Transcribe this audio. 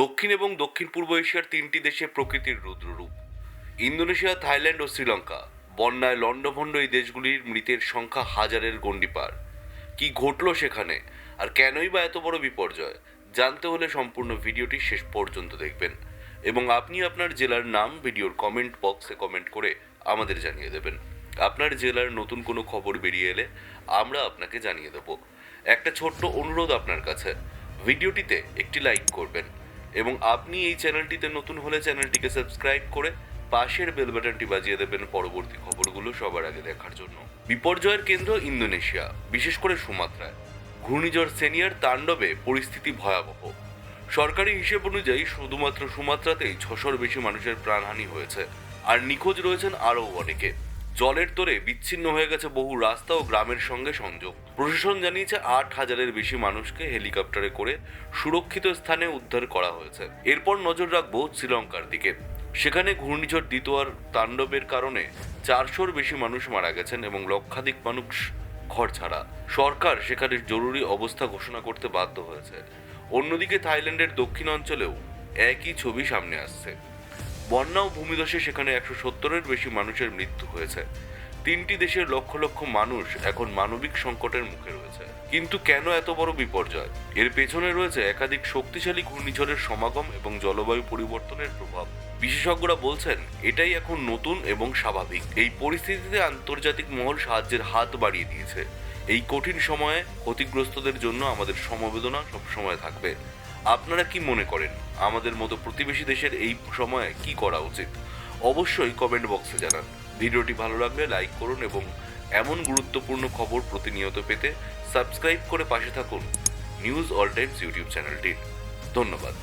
দক্ষিণ এবং দক্ষিণ পূর্ব এশিয়ার তিনটি দেশে প্রকৃতির রুদ্ররূপ। ইন্দোনেশিয়া, থাইল্যান্ড ও শ্রীলঙ্কা। বন্যায় লণ্ডভণ্ড এই দেশগুলির মৃতের সংখ্যা হাজারের গণ্ডি পার কি ঘটলো সেখানে? আর কেনই বা এত বড় বিপর্যয়? জানতে হলে সম্পূর্ণ ভিডিওটি শেষ পর্যন্ত দেখবেন। এবং আপনি আপনার জেলার নাম ভিডিওর কমেন্ট বক্সে কমেন্ট করে আমাদের জানিয়ে দেবেন। আপনার জেলার নতুন কোনো খবর বেরিয়ে এলে আমরা আপনাকে জানিয়ে দেব। একটা ছোট্ট অনুরোধ আপনার কাছে। ভিডিওটিতে একটি লাইক করবেন। এবং আপনি এই চ্যানেলটিতে নতুন হলে চ্যানেলটিকে সাবস্ক্রাইব করে পাশের বেল বাটনটি বাজিয়ে দেবেন পরবর্তী খবরগুলো সবার আগে দেখার জন্য। বিপর্যয়ের কেন্দ্র ইন্দোনেশিয়া, বিশেষ করে সুমাত্রায়। ঘূর্ণিঝড় সেনিয়ার তাণ্ডবে পরিস্থিতি ভয়াবহ। সরকারি হিসেব অনুযায়ী শুধুমাত্র সুমাত্রাতেই ছশোর বেশি মানুষের প্রাণহানি হয়েছে। আর নিখোঁজ রয়েছেন আরও অনেকে। জলের তোরে বিচ্ছিন্ন হয়ে গেছে বহু রাস্তা ও গ্রামের সঙ্গে সংযোগ। প্রশাসন জানিয়েছে আট হাজারের বেশি মানুষকে হেলিকপ্টারে করে সুরক্ষিত স্থানে উদ্ধার করা হয়েছে। এরপর নজর রাখব শ্রীলঙ্কার দিকে। সেখানে ঘূর্ণিঝড় দ্বিতীয়ার তাণ্ডবের কারণে চারশোর বেশি মানুষ মারা গেছেন এবং লক্ষাধিক মানুষ ঘর ছাড়া। সরকার সেখানে জরুরি অবস্থা ঘোষণা করতে বাধ্য হয়েছে। অন্যদিকে থাইল্যান্ডের দক্ষিণ অঞ্চলেও একই ছবি সামনে আসছে। বন্যা ও ভূমিধসে সেখানে একশো সত্তরের বেশি মানুষের মৃত্যু হয়েছে। তিনটি দেশের লক্ষ লক্ষ মানুষ এখন মানবিক সংকটের মুখে রয়েছে। কিন্তু কেন এত বড় বিপর্যয়? এর পেছনে রয়েছে একাধিক শক্তিশালী ঘূর্ণিঝড়ের সমাগম এবং জলবায়ু পরিবর্তনের প্রভাব। বিশেষজ্ঞরা বলছেন, এটাই এখন নতুন এবং স্বাভাবিক। এই পরিস্থিতিতে আন্তর্জাতিক মহল সাহায্যের হাত বাড়িয়ে দিয়েছে। এই কঠিন সময়ে ক্ষতিগ্রস্তদের জন্য আমাদের সমবেদনা সবসময় থাকবে। আপনারা কি মনে করেন, আমাদের মতো প্রতিবেশী দেশের এই সময়ে কি করা উচিত? অবশ্যই কমেন্ট বক্সে জানান। ভিডিওটি ভালো লাগলে লাইক করুন এবং এমন গুরুত্বপূর্ণ খবর প্রতিনিয়ত পেতে সাবস্ক্রাইব করে পাশে থাকুন। নিউজ অল টাইমস ইউটিউব চ্যানেলটির ধন্যবাদ।